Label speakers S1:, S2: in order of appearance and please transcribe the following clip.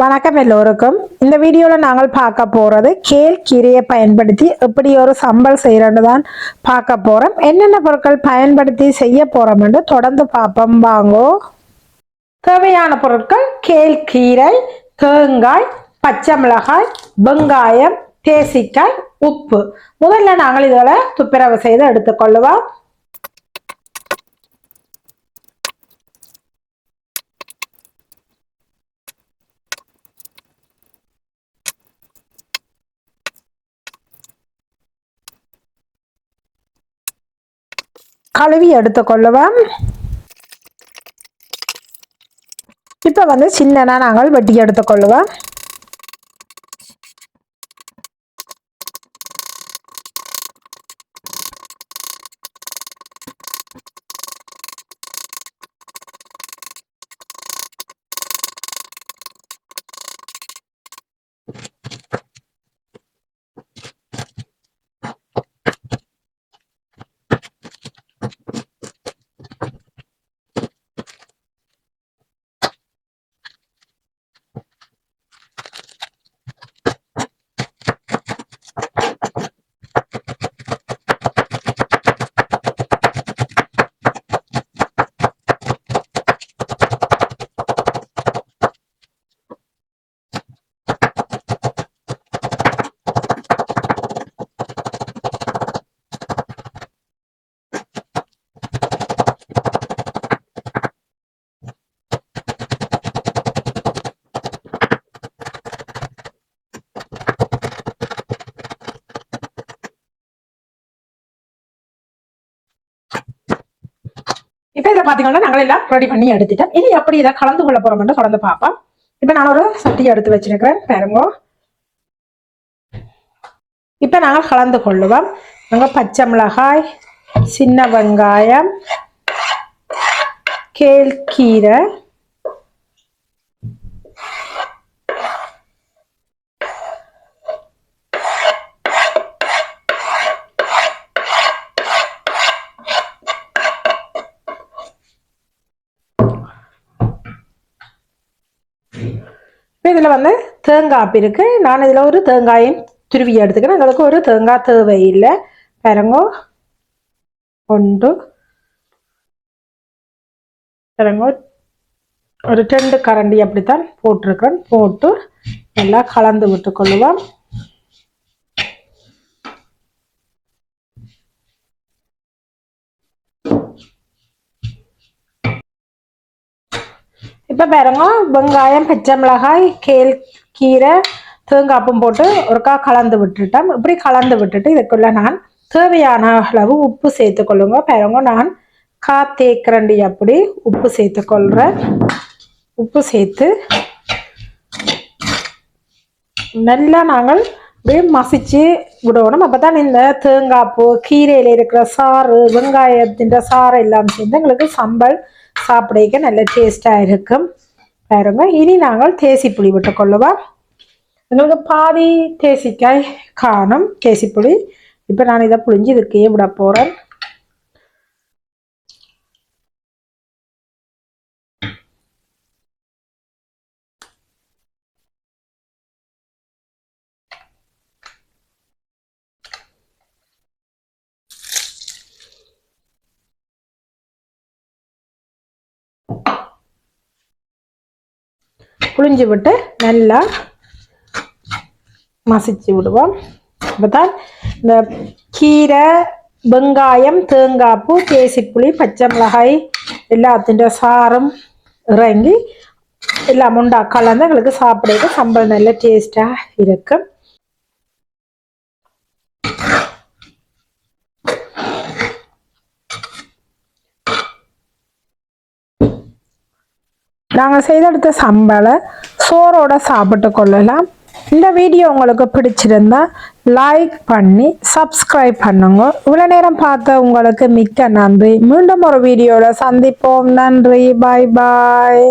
S1: வணக்கம் எல்லோருக்கும். இந்த வீடியோவில் நாங்கள் பார்க்க போகிறது கேல் கீரையை பயன்படுத்தி எப்படி ஒரு சம்பல் செய்கிறன்னு தான் பார்க்க போகிறோம் என்னென்ன பொருட்கள் பயன்படுத்தி செய்ய போகிறோம்னு தொடர்ந்து பார்ப்போம். வாங்கோ. தேவையான பொருட்கள் கேல் கீரை தேங்காய் பச்சை மிளகாய் வெங்காயம் தேசிக்காய் உப்பு. முதல்ல நாங்கள் இதில் துப்புரவு செய்து எடுத்துக்கொள்ளுவோம். கழுவி எடுத்துக்கொள்ளுவோம் இப்போ வந்து சின்னனா நாங்கள் வெட்டி எடுத்துக்கொள்ளுவோம் இதை பார்த்தீங்கன்னா நாங்கள் எல்லாம் ரெடி பண்ணி எடுத்துட்டோம் இனி எப்படி இதை கலந்து கொள்ள போறோம்னு தொடர்ந்து பார்ப்போம். இப்போ நான் ஒரு சட்டியை எடுத்து வச்சிருக்கிறேன் பாருங்க. இப்போ நாங்கள் கலந்து கொள்ளுவோம். நாங்கள் பச்சை மிளகாய் சின்ன வெங்காயம் கேல் இப்போ இதில் வந்து தேங்காய் இருக்கு. நான் இதில் ஒரு தேங்காயும் துருவி எடுத்துக்கிறேன். எங்களுக்கு ஒரு தேங்காய் தேவையில்லை. பாருங்கோ. ஒன்று. பாருங்கோ. ஒரு ரெண்டு கரண்டி அப்படித்தான் போட்டிருக்கிறேன். போட்டு நல்லா கலந்து விட்டுக்கொள்ளுவோம். இப்போ பாருங்க வெங்காயம் பச்சை மிளகாய் கேல் கீரை தேங்காப்பும் போட்டு ஒருக்கா கலந்து விட்டுட்டேன் இப்படி கலந்து விட்டுட்டு இதுக்குள்ள நான் தேவையான அளவு உப்பு சேர்த்துக்கொள்ளுங்க பாருங்க நான் கா தேக்கரண்டி அப்படி உப்பு சேர்த்துக்கொள்கிறேன் உப்பு சேர்த்து நல்லா நாங்கள் அப்படியே மசிச்சு விடணும் அப்போ தான் இந்த தேங்காய்ப்பூ கீரையில் இருக்கிற சாறு வெங்காயத்தின் சாறு எல்லாம் சேர்ந்து எங்களுக்கு சம்பல் சாப்பிடக்க நல்ல டேஸ்டாக இருக்கும். பாருங்க இனி நாங்கள் தேசி புளி விட்டுக்கொள்ளுவோம் எங்களுக்கு பாதி தேசிக்காய் காணும் தேசி புளி இப்போ நான் இதை புளிஞ்சு இதுக்கே விட போகிறேன் புளிஞ்சு விட்டு நல்லா மசிச்சு விடுவோம். அப்பதான் இந்த கீரை வெங்காயம் தேங்காய்ப்பு தேசிப்புளி பச்சை மிளகாய் எல்லாத்தின் சாரும் இறங்கி எல்லாம் உண்டா கலந்து எங்களுக்கு சாப்பிடுறது சம்பளம் நல்ல டேஸ்டாக இருக்கும். நாங்கள் செய்தெடுத்த சம்பளை சோறோட சாப்பிட்டு கொள்ளலாம். இந்த வீடியோ உங்களுக்கு பிடிச்சிருந்தா லைக் பண்ணி சப்ஸ்கிரைப் பண்ணுங்க. இவ்வளோ நேரம் பார்த்த உங்களுக்கு மிக்க நன்றி. மீண்டும் ஒரு வீடியோவில் சந்திப்போம். நன்றி. பாய் பாய்